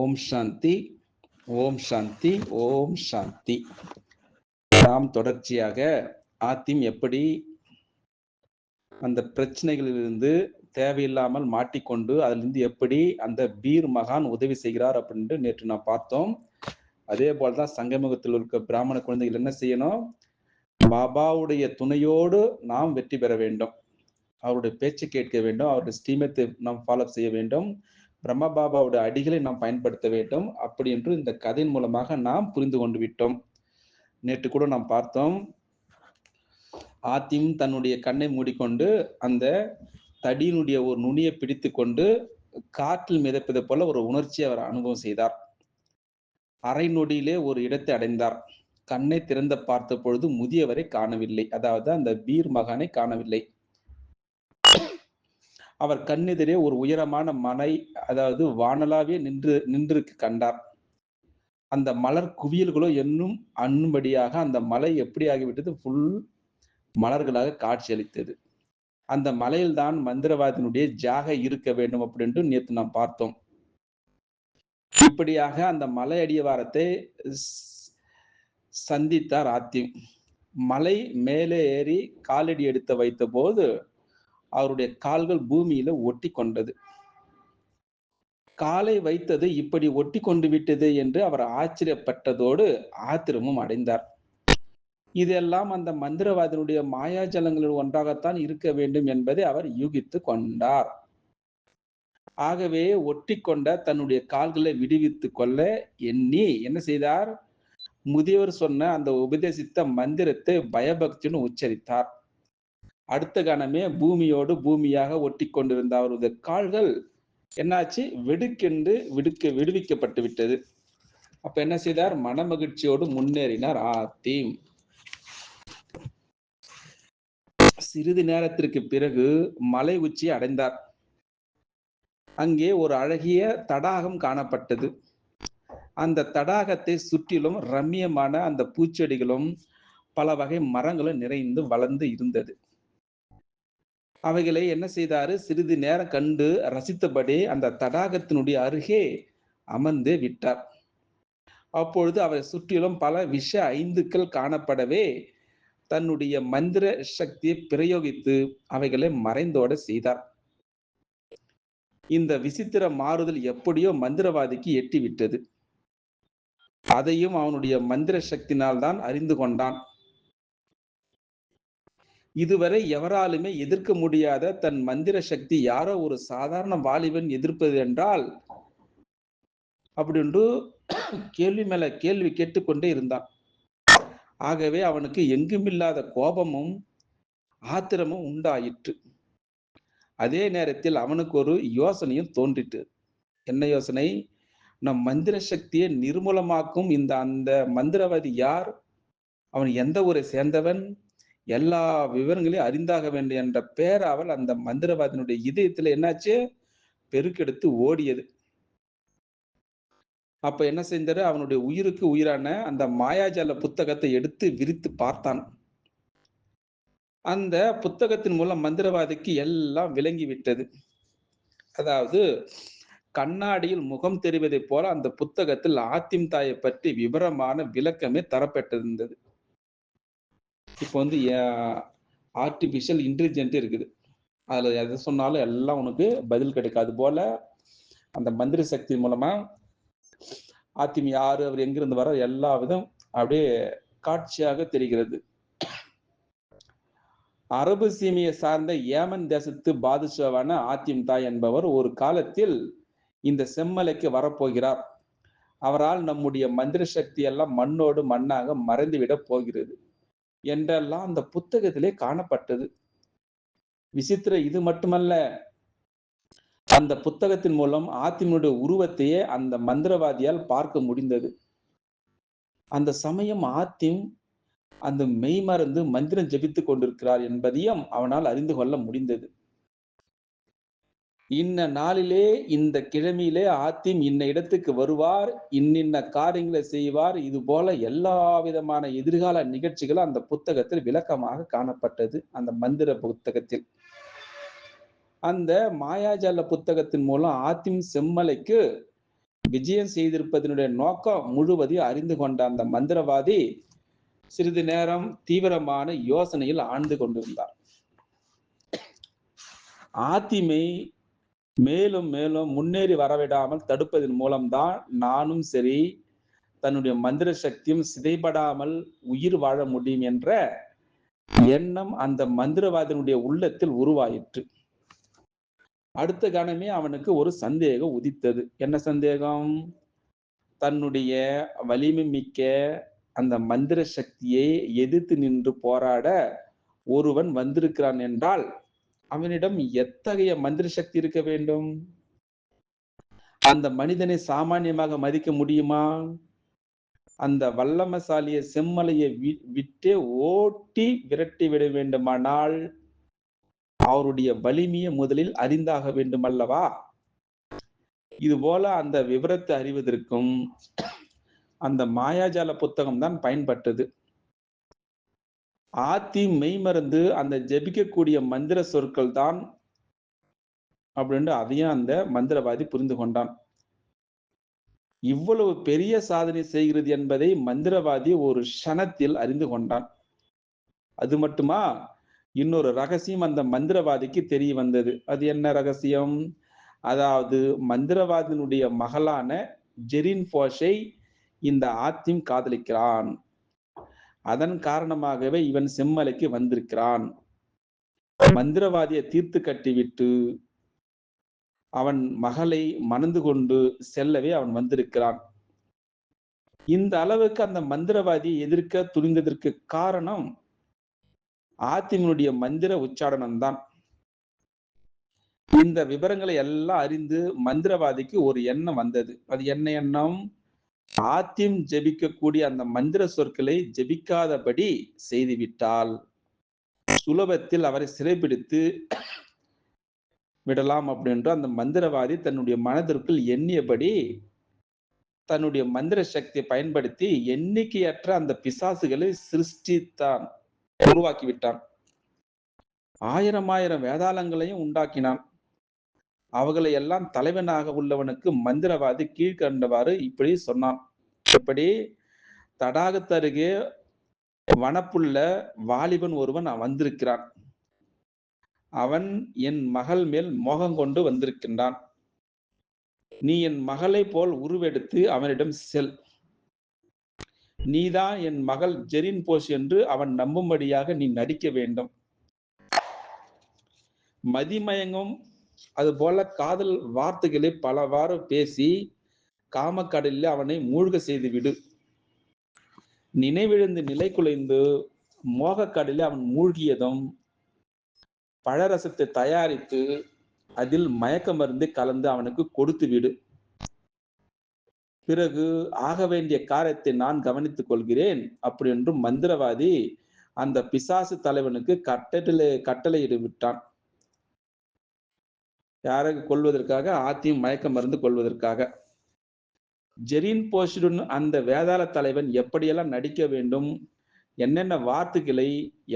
ஓம் சாந்தி ஓம் சாந்தி ஓம் சாந்தி. நாம் தொடர்ச்சியாக ஆத்திம் எப்படி அந்த பிரச்சனைகளிலிருந்து தேவையில்லாமல் மாட்டிக்கொண்டு அதிலிருந்து எப்படி அந்த பீர் மகான் உதவி செய்கிறார் அப்படின்ட்டு நேற்று நான் பார்த்தோம். அதே போலதான் சங்கமுகத்தில் இருக்க பிராமண குழந்தைகள் என்ன செய்யணும்? பாபாவுடைய துணையோடு நாம் வெற்றி பெற வேண்டும். அவருடைய பேச்சு கேட்க வேண்டும். அவருடைய ஸ்ரீமத்தை நாம் ஃபாலோ செய்ய வேண்டும். பிரம்மபாபாவோட அடிகளை நாம் பயன்படுத்த வேண்டும். அப்படி என்று இந்த கதையின் மூலமாக நாம் புரிந்து கொண்டு விட்டோம். நேற்று கூட நாம் பார்த்தோம். ஆத்திம் தன்னுடைய கண்ணை மூடிக்கொண்டு அந்த தடியினுடைய ஒரு நுனியை பிடித்து கொண்டு காற்றில் மிதப்பது போல ஒரு உணர்ச்சியை அவர் அனுபவம் செய்தார். அரை நொடியிலே ஒரு இடத்தை அடைந்தார். கண்ணை திறந்த பார்த்த பொழுது முதியவரை காணவில்லை. அதாவது அந்த பீர் மகானை காணவில்லை. அவர் கண்ணெதிரே ஒரு உயரமான மலை அதாவது வானலாவே நின்று நின்றிருக்கு கண்டார். அந்த மலர் குவியல்களோ என்னும் அண்ணும்படியாக அந்த மலை எப்படி ஆகிவிட்டது? ஃபுல் மலர்களாக காட்சியளித்தது. அந்த மலையில்தான் மந்திரவாதியினுடைய ஜாக இருக்க வேண்டும் அப்படின்ட்டு நேற்று நாம் பார்த்தோம். இப்படியாக அந்த மலை அடியவாரத்தை சந்தித்தார் ஆத்தியம். மலை மேலே ஏறி காலடி எடுத்து வைத்த போது அவருடைய கால்கள் பூமியில ஒட்டி கொண்டது காலை வைத்தது இப்படி ஒட்டி கொண்டு விட்டது என்று அவர் ஆச்சரியப்பட்டதோடு ஆத்திரமும் அடைந்தார். இதெல்லாம் அந்த மந்திரவாதியுடைய மாயாஜலங்களில் ஒன்றாகத்தான் இருக்க வேண்டும் என்பதை அவர் யூகித்து கொண்டார். ஆகவே ஒட்டி கொண்ட தன்னுடைய கால்களை விடுவித்து கொள்ள எண்ணி என்ன செய்தார்? முதியவர் சொன்ன அந்த உபதேசித்த மந்திரத்தை பயபக்தின்னு உச்சரித்தார். அடுத்த கணமே பூமியோடு பூமியாக ஒட்டி கொண்டிருந்த அவரது கால்கள் என்னாச்சு? வெடுக்கென்று விடுக்க விடுவிக்கப்பட்டு விட்டது. அப்ப என்ன செய்தார்? மனமகிழ்ச்சியோடு முன்னேறினார் ஆத்தீம் சிறிது நேரத்திற்கு பிறகு மலை உச்சி அடைந்தார். அங்கே ஒரு அழகிய தடாகம் காணப்பட்டது. அந்த தடாகத்தை சுற்றிலும் ரம்மியமான அந்த பூச்செடிகளும் பல வகை மரங்களும் நிறைந்து வளர்ந்து இருந்தது. அவைகளை என்ன செய்தாரு? சிறிது நேரம் கண்டு ரசித்தபடி அந்த தடாகத்தினுடைய அருகே அமர்ந்து விட்டார். அப்பொழுது அவரை சுற்றிலும் பல விஷ ஐந்துக்கள் காணப்படவே தன்னுடைய மந்திர சக்தியை பிரயோகித்து அவைகளை மறைந்தோட செய்தார். இந்த விசித்திர மாறுதல் எப்படியோ மந்திரவாதிக்கு எட்டி விட்டது அதையும் அவனுடைய மந்திர சக்தினால் தான் அறிந்து கொண்டான். இதுவரை எவராலுமே எதிர்க்க முடியாத தன் மந்திர சக்தி யாரோ ஒரு சாதாரண வாலிபன் எதிர்ப்பது என்றால் அப்படின்று கேள்வி மேல கேள்வி கேட்டுக்கொண்டே இருந்தான். ஆகவே அவனுக்கு எங்குமில்லாத கோபமும் ஆத்திரமும் உண்டாயிற்று. அதே நேரத்தில் அவனுக்கு ஒரு யோசனையும் தோன்றிட்டு என்ன யோசனை? நம் மந்திர சக்தியை நிர்மூலமாக்கும் இந்த அந்த மந்திரவாதி யார்? அவன் எந்த ஊரை சேர்ந்தவன்? எல்லா விவரங்களையும் அறிந்தாக வேண்டும் என்ற பேராவல் அந்த மந்திரவாதியினுடைய இதயத்துல என்னாச்சு? பெருக்கெடுத்து ஓடியது. அப்ப என்ன செஞ்சாரு? அவனுடைய உயிருக்கு உயிரான அந்த மாயாஜால புத்தகத்தை எடுத்து விரித்து பார்த்தான். அந்த புத்தகத்தின் மூலம் மந்திரவாதிக்கு எல்லாம் விளங்கி விட்டது. அதாவது கண்ணாடியில் முகம் தெரிவதைப் போல அந்த புத்தகத்தில் ஆத்திம் தாயை பற்றி விவரமான விளக்கமே தரப்பட்டிருந்தது. இப்போ வந்து ஆர்டிஃபிஷியல் இன்டெலிஜென்ட் இருக்குது. அதில் எதை சொன்னாலும் எல்லாம் உனக்கு பதில் கிடைக்காது போல அந்த மந்திரி சக்தி மூலமாக ஆத்திமி யார் அவர் எங்கிருந்து வர எல்லா விதம் அப்படியே காட்சியாக தெரிகிறது. அரபு சீமையை சார்ந்த ஏமன் தேசத்து பாதுஷாவான ஆத்திம் தாய் என்பவர் ஒரு காலத்தில் இந்த செம்மலைக்கு வரப்போகிறார். அவரால் நம்முடைய மந்திர சக்தி எல்லாம் மண்ணோடு மண்ணாக மறைந்துவிட போகிறது. என்றெல்லாம் அந்த புத்தகத்திலே காணப்பட்டது. விசித்திர இது மட்டுமல்ல அந்த புத்தகத்தின் மூலம் ஆத்தினுடைய உருவத்தையே அந்த மந்திரவாதியால் பார்க்க முடிந்தது. அந்த சமயம் ஆத்திம் அந்த மெய்மறந்து மந்திரம் ஜபித்துக் கொண்டிருக்கிறார் என்பதையும் அவனால் அறிந்து கொள்ள முடிந்தது. இன்ன நாளிலே இந்த கிழமையிலே ஆத்திம் இன்ன இடத்துக்கு வருவார் இன்னின்ன காரியங்களை செய்வார். இது போல எல்லா விதமான எதிர்கால நிகழ்ச்சிகளும் அந்த புத்தகத்தில் விளக்கமாக காணப்பட்டது அந்த மந்திர புத்தகத்தில். அந்த மாயாஜால புத்தகத்தின் மூலம் ஆத்திம் செம்மலைக்கு விஜயம் செய்திருப்பதனுடைய நோக்கம் முழுவதையும் அறிந்து கொண்ட அந்த மந்திரவாதி சிறிது நேரம் தீவிரமான யோசனையில் ஆழ்ந்து கொண்டிருந்தார். ஆத்திமை மேலும் மேலும் முன்னேறி வரவிடாமல் தடுப்பதன் மூலம்தான் நானும் சரி தன்னுடைய மந்திர சக்தியும் சிதைபடாமல் உயிர் வாழ முடியும் என்ற எண்ணம் அந்த மந்திரவாதியினுடைய உள்ளத்தில் உருவாயிற்று. அடுத்த கணமே அவனுக்கு ஒரு சந்தேகம் உதித்தது. என்ன சந்தேகம்? தன்னுடைய வலிமை மிக்க அந்த மந்திர சக்தியை எதிர்த்து நின்று போராட ஒருவன் வந்திருக்கிறான் என்றால் அவனிடம் எத்தகைய மந்திர சக்தி இருக்க வேண்டும்? அந்த மனிதனை சாமானியமாக மதிக்க முடியுமா? அந்த வல்லமசாலிய செம்மலையை விட்டு ஓட்டி விரட்டி விட வேண்டுமானால் அவருடைய வலிமையை முதலில் அறிந்தாக வேண்டும் அல்லவா? இது போல அந்த விவரத்தை அறிவதற்கும் அந்த மாயாஜால புத்தகம் தான் பயன்பட்டது. ஆத்தி மெய்மறந்து அந்த ஜெபிக்கக்கூடிய மந்திர சொற்கள் தான் அப்படின்ட்டு அதையும் அந்த மந்திரவாதி புரிந்து கொண்டான். இவ்வளவு பெரிய சாதனை செய்கிறது என்பதை மந்திரவாதி ஒரு க்ஷணத்தில் அறிந்து கொண்டான். அது மட்டுமா? இன்னொரு ரகசியம் அந்த மந்திரவாதிக்கு தெரிய வந்தது. அது என்ன ரகசியம்? அதாவது மந்திரவாதியினுடைய மகளான ஜெரின் போஷை இந்த ஆத்திம் காதலிக்கிறான். அதன் காரணமாகவே இவன் செம்மலைக்கு வந்திருக்கிறான். மந்திரவாதியை தீர்த்து கட்டிவிட்டு அவன் மகளை மணந்து கொண்டு செல்லவே அவன் வந்திருக்கிறான். இந்த அளவுக்கு அந்த மந்திரவாதியை எதிர்க்க துணிந்ததற்கு காரணம் ஆத்திமனுடைய மந்திர உச்சாடனம் தான் இந்த விவரங்களை எல்லாம் அறிந்து மந்திரவாதிக்கு ஒரு எண்ணம் வந்தது. அது என்ன எண்ணம்? சாத்தியம் ஜெபிக்கக்கூடிய அந்த மந்திர சொற்களை ஜெபிக்காதபடி செய்துவிட்டால் சுலபத்தில் அவரை சிறைபிடித்து விடலாம் அப்படின்ற அந்த மந்திரவாதி தன்னுடைய மனதிற்குள் எண்ணியபடி தன்னுடைய மந்திர சக்தியை பயன்படுத்தி எண்ணிக்கையற்ற அந்த பிசாசுகளை சிருஷ்டித்தான் உருவாக்கி விட்டான் ஆயிரம் ஆயிரம் வேதாளங்களையும் உண்டாக்கினான். அவர்களை எல்லாம் தலைவனாக உள்ளவனுக்கு மந்திரவாதி கீழ்கண்டவாறு இப்படி சொன்னான். இப்படி தடாகத்தருகே வனப்புள்ள வாலிபன் ஒருவன் வந்திருக்கிறான். அவன் என் மகள் மேல் மோகம் கொண்டு வந்திருக்கின்றான். நீ என் மகளை போல் உருவெடுத்து அவனிடம் செல். நீதான் என் மகள் ஜெரின் போஸ் என்று அவன் நம்பும்படியாக நீ நடிக்க வேண்டும். மதிமயங்கும் அது போல காதல் வார்த்தைகளை பலவாறு பேசி காமக்கடலில் அவனை மூழ்க செய்து விடு நினைவிழந்து நிலை குலைந்து மோகக்கடலில் அவன் மூழ்கியதும் பழரசத்தை தயாரித்து அதில் மயக்க மருந்து கலந்து அவனுக்கு கொடுத்து விடு பிறகு ஆக வேண்டிய காரியத்தை நான் கவனித்துக் கொள்கிறேன் அப்படி என்று மந்திரவாதி அந்த பிசாசு தலைவனுக்கு கட்டளை கட்டளையிடு விட்டான். யாரை கொள்வதற்காக ஆத்தியும் மயக்க மருந்து கொள்வதற்காக ஜெரீன் போஷுடன் அந்த வேதாள தலைவன் எப்படியெல்லாம் நடிக்க வேண்டும்? என்னென்ன வார்த்தைகளை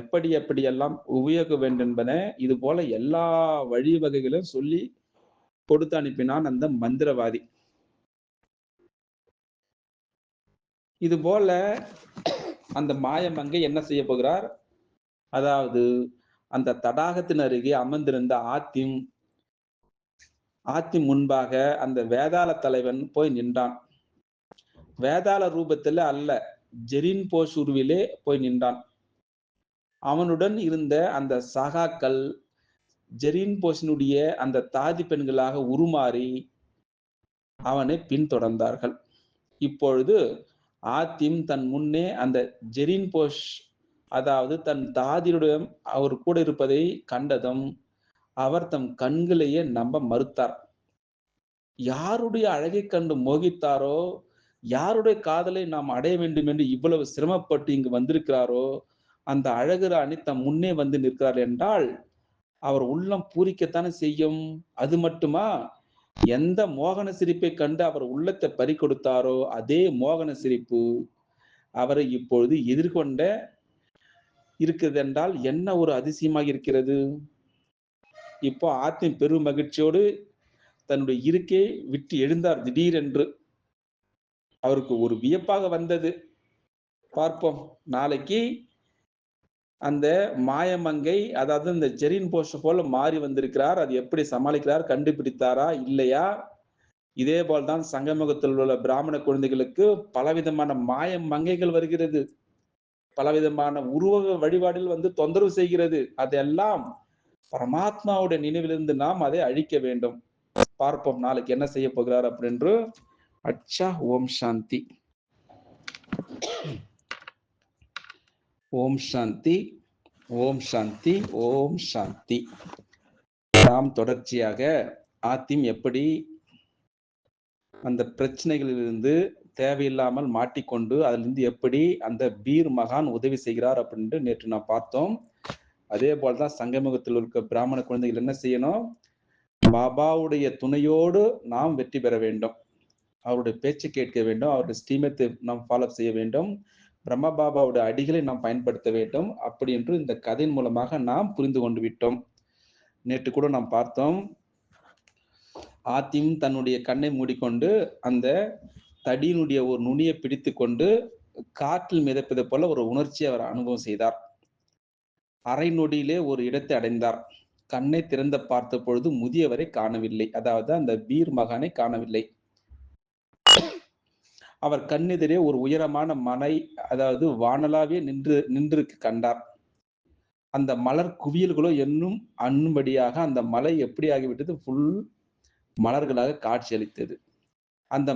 எப்படி எப்படியெல்லாம் உபயோக வேண்டும் என்பன இது போல எல்லா வழிவகைகளும் சொல்லி கொடுத்து அனுப்பினான் அந்த மந்திரவாதி. இது போல அந்த மாயமங்கை என்ன செய்ய போகிறார்? அதாவது அந்த தடாகத்தின் அருகே அமர்ந்திருந்த ஆத்தியும் ஆத்தி முன்பாக அந்த வேதாள தலைவன் போய் நின்றான். வேதாள ரூபத்துல அல்ல ஜெரின் போசூர்விலே உருவிலே போய் நின்றான். அவனுடன் இருந்த அந்த சகாக்கள் ஜெரின் போஸினுடைய அந்த தாதி பெண்களாக உருமாறி அவனை பின்தொடர்ந்தார்கள். இப்பொழுது ஆத்திம் தன் முன்னே அந்த ஜெரின் போஷ் அதாவது தன் தாதியுடன் அவர் கூட இருப்பதை கண்டதும் அவர் தம் கண்களையே நம்ப மறுத்தார். யாருடைய அழகை கண்டு மோகித்தாரோ யாருடைய காதலை நாம் அடைய வேண்டும் என்று இவ்வளவு சிரமப்பட்டு இங்கு வந்திருக்கிறாரோ அந்த அழகு ராணி தம் முன்னே வந்து நிற்கிறார் என்றால் அவர் உள்ளம் பூரிக்கத்தானே செய்யும்? அது மட்டுமா? எந்த மோகன சிரிப்பை கண்டு அவர் உள்ளத்தை பறி கொடுத்தாரோ அதே மோகன சிரிப்பு அவரை இப்பொழுது எதிர்கொண்ட இருக்கிறது என்றால் என்ன ஒரு அதிசயமாக இருக்கிறது? இப்போ ஆத்தின் பெரும் மகிழ்ச்சியோடு தன்னுடைய இருக்கையை விட்டு எழுந்தார் திடீரென்று. அவருக்கு ஒரு வியப்பாக வந்தது. பார்ப்போம். நாளைக்கு அந்த மாயமங்கை அதாவது இந்த ஜெரின் போஷ போல மாறி வந்திருக்கிறார். அது எப்படி சமாளிக்கிறார்? கண்டுபிடித்தாரா? இல்லையா? இதே போல்தான் சங்கமுகத்தில் உள்ள பிராமண குழந்தைகளுக்கு பலவிதமான மாய மங்கைகள் வருகிறது. பலவிதமான உருவக வழிபாடில் வந்து தொந்தரவு செய்கிறது. அதெல்லாம் பரமாத்மாவுடைய நினைவிலிருந்து நாம் அதை அழிக்க வேண்டும். பார்ப்போம் நாளைக்கு என்ன செய்ய போகிறார் அப்படின்று. அச்சா ஓம் சாந்தி. ஓம் சாந்தி ஓம் சாந்தி ஓம் சாந்தி. நாம் தொடர்ச்சியாக ஆத்திம் எப்படி அந்த பிரச்சனைகளிலிருந்து தேவையில்லாமல் மாட்டிக்கொண்டு அதிலிருந்து எப்படி அந்த பீர் மகான் உதவி செய்கிறார் அப்படின்ட்டு நேற்று நான் பார்த்தோம். அதே போலதான் சங்கமுகத்தில் இருக்க பிராமண குழந்தைகள் என்ன செய்யணும்? பாபாவுடைய துணையோடு நாம் வெற்றி பெற வேண்டும். அவருடைய பேச்சு கேட்க வேண்டும். அவருடைய ஸ்ரீமத்தை நாம் ஃபாலோ செய்ய வேண்டும். பிரம்ம பாபாவுடைய அடிகளை நாம் பயன்படுத்த வேண்டும். அப்படி என்று இந்த கதையின் மூலமாக நாம் புரிந்து கொண்டு விட்டோம். நேற்று கூட நாம் பார்த்தோம். ஆத்தியும் தன்னுடைய கண்ணை மூடிக்கொண்டு அந்த தடியினுடைய ஒரு நுனியை பிடித்து கொண்டு காற்றில் மிதப்பது போல ஒரு உணர்ச்சியை அவர் அனுபவம் செய்தார். அரை நொடியிலே ஒரு இடத்தை அடைந்தார். கண்ணை திறந்த பார்த்த பொழுது முதியவரை காணவில்லை. அதாவது அந்த பீர் மகானை காணவில்லை. அவர் கண்ணெதிரே ஒரு உயரமான மலை அதாவது வானலாவே நின்று நின்று கண்டார். அந்த மலர் குவியல்களோ என்னும் அண்ணும்படியாக அந்த மலை எப்படி ஆகிவிட்டது ஃபுல் மலர்களாக காட்சியளித்தது. அந்த